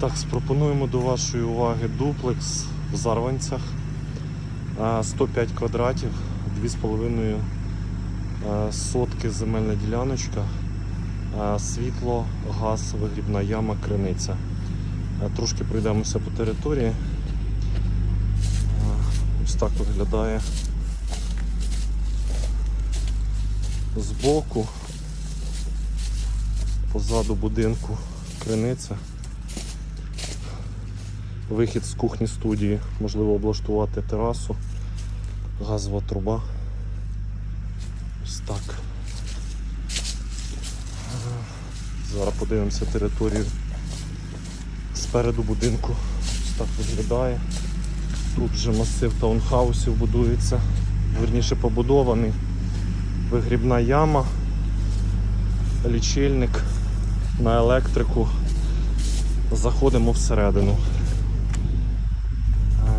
Так, пропонуємо до вашої уваги дуплекс в Зарванцях. 105 квадратів, 2,5 е, сотки земельна діляночка, світло, газ, вигрібна яма, криниця. Трошки пройдемося по території. Ось так виглядає збоку, позаду будинку криниця. Вихід з кухні студії, можливо облаштувати терасу, газова труба. Ось так. Зараз подивимося територію спереду будинку. Ось так виглядає. Тут вже масив таунхаусів будується, верніше побудований. Вигрібна яма, лічильник на електрику. Заходимо всередину.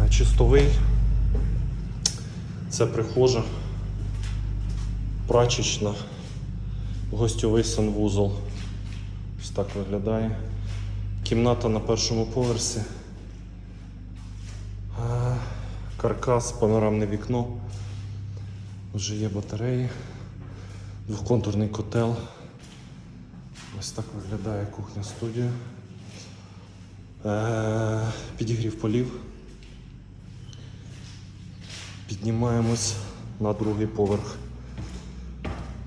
Чистовий. Це прихожа, прачечна, гостьовий санвузол. Ось так виглядає. Кімната на першому поверсі. Каркас, панорамне вікно. Вже є батареї, двохконтурний котел. Ось так виглядає кухня студія. Е, Підігрів полів. Піднімаємось на другий поверх.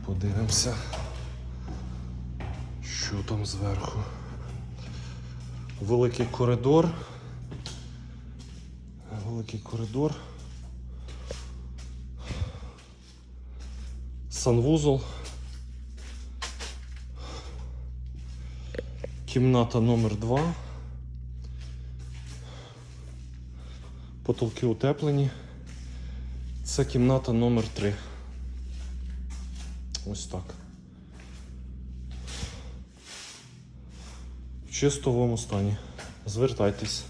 Подивимося, що там зверху. Великий коридор. Великий коридор. Санвузол. Кімната номер 2. Потолки утеплені. Це кімната номер 3. Ось так. В чистовому стані. Звертайтесь.